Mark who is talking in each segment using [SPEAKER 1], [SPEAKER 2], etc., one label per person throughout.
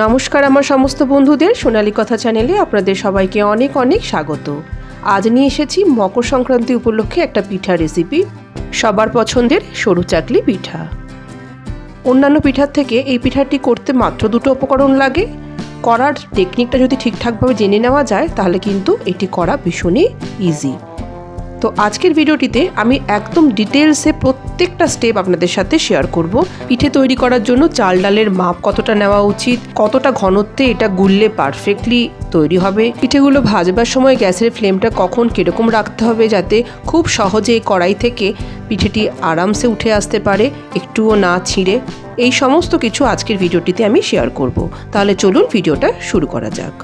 [SPEAKER 1] নমস্কার আমার সমস্ত বন্ধুদের সোনালী কথা চ্যানেলে আপনাদের সবাইকে অনেক অনেক স্বাগত। আজ নিয়ে এসেছি মকর সংক্রান্তি উপলক্ষে একটা পিঠা রেসিপি সবার পছন্দের সরু চাকলি পিঠা। অন্যান্য পিঠার থেকে এই পিঠাটি করতে মাত্র দুটো উপকরণ লাগে। করার টেকনিকটা যদি ঠিকঠাকভাবে জেনে নেওয়া যায়, তাহলে কিন্তু এটি করা ভীষণই ইজি তো আজকের ভিডিওটিতে আমি একদম ডিটেলসে প্রত্যেকটা স্টেপ আপনাদের সাথে শেয়ার করব। পিঠে তৈরি করার জন্য চাল ডালের মাপ কতটা নেওয়া উচিত, কতটা ঘনত্বে এটা গুললে পারফেক্টলি তৈরি হবে, পিঠেগুলো ভাজবার সময় গ্যাসের ফ্লেমটা কখন কীরকম রাখতে হবে যাতে খুব সহজে কড়াই থেকে পিঠেটি আরামসে উঠে আসতে পারে, একটুও না ছিঁড়ে। এই সমস্ত কিছু আজকের ভিডিওটিতে আমি শেয়ার করব। তাহলে চলুন ভিডিওটা শুরু করা যাক।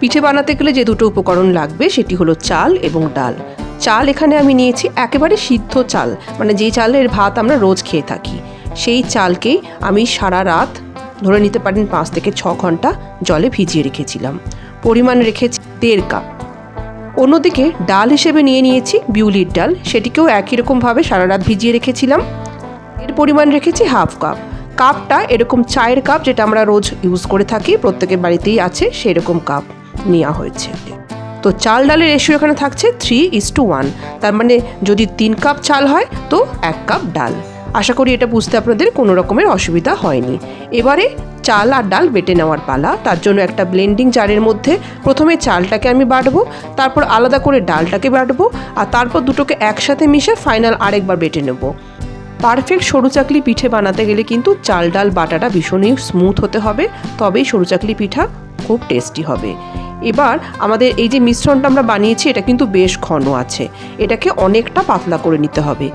[SPEAKER 1] পিঠে বানাতে গেলে যে দুটো উপকরণ লাগবে সেটি হলো চাল এবং ডাল। চাল এখানে আমি নিয়েছি একেবারে সিদ্ধ চাল। মানে যেই চালের ভাত আমরা রোজ খেয়ে থাকি, সেই চালকেই আমি সারা রাত ধরে নিতে পারেন পাঁচ থেকে ছ ঘণ্টা জলে ভিজিয়ে রেখেছিলাম। পরিমাণ রেখেছি দেড় কাপ। অন্যদিকে ডাল হিসেবে নিয়ে নিয়েছি বিউলির ডাল, সেটিকেও একই রকমভাবে সারা রাত ভিজিয়ে রেখেছিলাম। এর পরিমাণ রেখেছি হাফ কাপ। কাপটা এরকম চায়ের কাপ যেটা আমরা রোজ ইউজ করে থাকি, প্রত্যেকের বাড়িতেই আছে, সেরকম কাপ নেওয়া হয়েছে। তো চাল ডালের রেশিও এখানে থাকছে থ্রি ইস টু ওয়ান তার মানে যদি তিন কাপ চাল হয়, তো এক কাপ ডাল। আশা করি এটা বুঝতে আপনাদের কোনো রকমের অসুবিধা হয়নি। এবারে চাল আর ডাল বেটে নেওয়ার পালা। তার জন্য একটা ব্লেন্ডিং জারের মধ্যে প্রথমে চালটাকে আমি বাটবো, তারপর আলাদা করে ডালটাকে বাটবো, আর তারপর দুটোকে একসাথে মিশে ফাইনাল আরেকবার বেটে নেব। পারফেক্ট সরু চাকলি পিঠে বানাতে গেলে কিন্তু চাল ডাল বাটাটা ভীষণই স্মুথ হতে হবে, তবেই সরু চাকলি পিঠা খুব টেস্টি হবে। এবার আমাদের এই যে মিশ্রণটা আমরা বানিয়েছি, এটা কিন্তু বেশ ঘন আছে। এটাকে অনেকটা পাতলা করে নিতে হবে।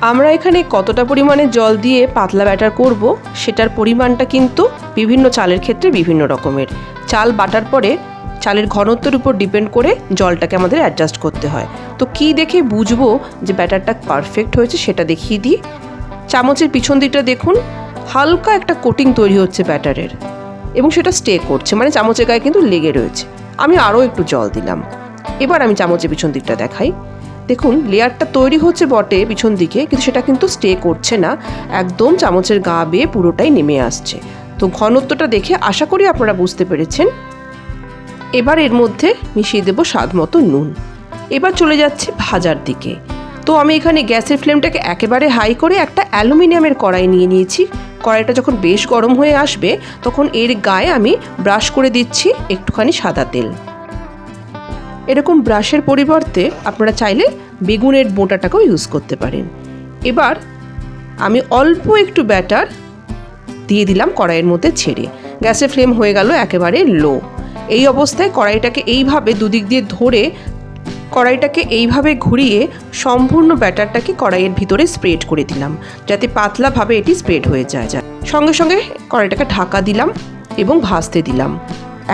[SPEAKER 1] আমরা এখানে কতটা পরিমাণে জল দিয়ে পাতলা ব্যাটার করব, সেটার পরিমাণটা কিন্তু বিভিন্ন চালের ক্ষেত্রে বিভিন্ন রকমের। চাল বাটার পরে চালের ঘনত্বের উপর ডিপেন্ড করে জলটাকে আমাদের অ্যাডজাস্ট করতে হয়। তো কি দেখে বুঝব যে ব্যাটারটা পারফেক্ট হয়েছে সেটা দেখিয়ে দিই। চামচের পিছন দিকটা দেখুন, হালকা একটা কোটিং তৈরি হচ্ছে ব্যাটারের। এবং সেটা স্টে করছে মানে চামচের গায়ে কিন্তু লেগে রয়েছে। আমি আরও একটু জল দিলাম। এবার আমি চামচের পিছন দিকটা দেখাই। দেখুন, লেয়ারটা তৈরি হচ্ছে বটে পিছন দিকে, কিন্তু সেটা কিন্তু স্টে করছে না। একদম চামচের গা বেয়ে পুরোটাই নেমে আসছে। তো ঘনত্বটা দেখে আশা করি আপনারা বুঝতে পেরেছেন। এবার এর মধ্যে মিশিয়ে দেবো স্বাদ মতো নুন। এবার চলে যাচ্ছে ভাজার দিকে। তো আমি এখানে গ্যাসের ফ্লেমটাকে একেবারে হাই করে একটা অ্যালুমিনিয়ামের কড়াই নিয়ে নিয়েছি। কড়াইটা যখন বেশ গরম হয়ে আসবে, তখন এর গায়ে আমি ব্রাশ করে দিচ্ছি একটুখানি সাদা তেল। এরকম ব্রাশের পরিবর্তে আপনারা চাইলে বেগুনের বোঁটাটাকেও ইউজ করতে পারেন। এবার আমি অল্প একটু ব্যাটার দিয়ে দিলাম কড়াইয়ের মধ্যে ছেড়ে। গ্যাসের ফ্লেম হয়ে গেল একেবারে লো এই অবস্থায় কড়াইটাকে এইভাবে দুদিক দিয়ে ধরে কড়াইটাকে এইভাবে ঘুরিয়ে সম্পূর্ণ ব্যাটারটাকে কড়াইয়ের ভিতরে স্প্রেড করে দিলাম, যাতে পাতলাভাবে এটি স্প্রেড হয়ে যায়। যায় সঙ্গে সঙ্গে কড়াইটাকে ঢাকা দিলাম এবং ভাজতে দিলাম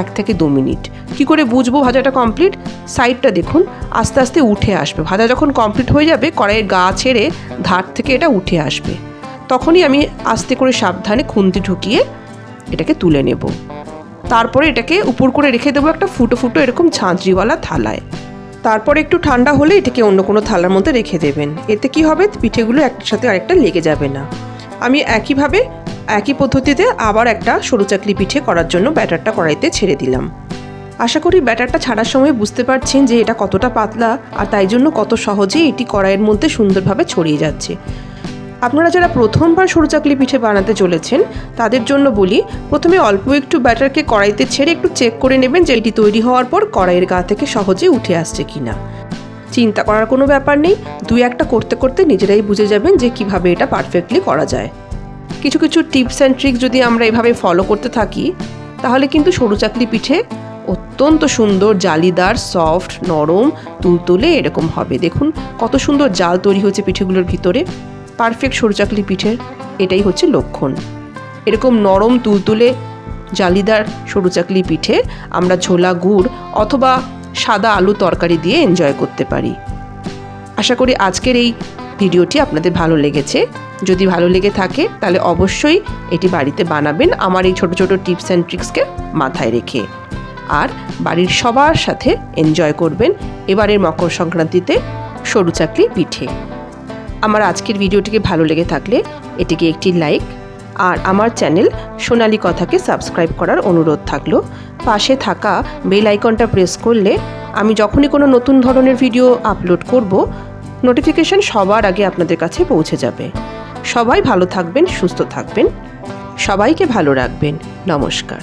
[SPEAKER 1] এক থেকে দু মিনিট। কি করে বুঝব ভাজাটা কমপ্লিট সাইডটা দেখুন, আস্তে আস্তে উঠে আসবে। ভাজা যখন কমপ্লিট হয়ে যাবে, কড়াইয়ের গা ছেড়ে ধার থেকে এটা উঠে আসবে। তখনই আমি আস্তে করে সাবধানে খুন্তি ঢুকিয়ে এটাকে তুলে নেব। তারপরে এটাকে উপর করে রেখে দেবো একটা ফুটো ফুটো এরকম ঝাঁঝরিওয়ালা থালায়। তারপর একটু ঠান্ডা হলে এটাকে অন্য কোনো থালার মধ্যে রেখে দেবেন। এতে কি হবে? পিঠেগুলো একটার সাথে আরেকটা লেগে যাবে না। আমি একইভাবে, একই পদ্ধতিতে আবার একটা সরু চাকলি পিঠে করার জন্য ব্যাটারটা কড়াইতে ছেড়ে দিলাম। আশা করি ব্যাটারটা ছাড়ার সময় বুঝতে পারছেন যে এটা কতটা পাতলা আর তাই জন্য কত সহজেই এটি কড়াইয়ের মধ্যে সুন্দরভাবে ছড়িয়ে যাচ্ছে। আপনারা যারা প্রথমবার সরু চাকলি পিঠে বানাতে চলেছেন, তাদের জন্য বলি, প্রথমে অল্প একটু ব্যাটারকে কড়াইতে ছেড়ে একটু চেক করে নেবেন যে এটি তৈরি হওয়ার পর কড়াইয়ের গা থেকে সহজে উঠে আসছে কিনা। চিন্তা করার কোনো ব্যাপার নেই, দুই একটা করতে করতে নিজেরাই বুঝে যাবেন যে কীভাবে এটা পারফেক্টলি করা যায়। কিছু কিছু টিপস অ্যান্ড ট্রিক্স যদি আমরা এভাবে ফলো করতে থাকি, তাহলে কিন্তু সরু চাকলি পিঠে অত্যন্ত সুন্দর, জালিদার, সফট, নরম, তুলতুলে এরকম হবে। দেখুন, কত সুন্দর জাল তৈরি হয়েছে পিঠেগুলোর ভিতরে। পারফেক্ট সরুচাকলি পিঠের এটাই হচ্ছে লক্ষণ। এরকম নরম তুলতুলে জালিদার সরু চাকলি পিঠে আমরা ঝোলা গুড় অথবা সাদা আলু তরকারি দিয়ে এনজয় করতে পারি। আশা করি আজকের এই ভিডিওটি আপনাদের ভালো লেগেছে। যদি ভালো লেগে থাকে তাহলে অবশ্যই এটি বাড়িতে বানাবেন আমার এই ছোট ছোট টিপস অ্যান্ড ট্রিক্সকে মাথায় রেখে। আর বাড়ির সবার সাথে এনজয় করবেন এবারের মকর সংক্রান্তিতে সরু চাকলি পিঠে। আমার আজকের ভিডিওটিকে ভালো লেগে থাকলে এটিকে একটি লাইক আর আমার চ্যানেল সোনালী কথাকে সাবস্ক্রাইব করার অনুরোধ থাকল। পাশে থাকা বেল আইকনটা প্রেস করলে আমি যখনই কোনো নতুন ধরনের ভিডিও আপলোড করব, নোটিফিকেশন সবার আগে আপনাদের কাছে পৌঁছে যাবে। সবাই ভালো থাকবেন, সুস্থ থাকবেন। সবাইকে ভালো রাখবেন। নমস্কার।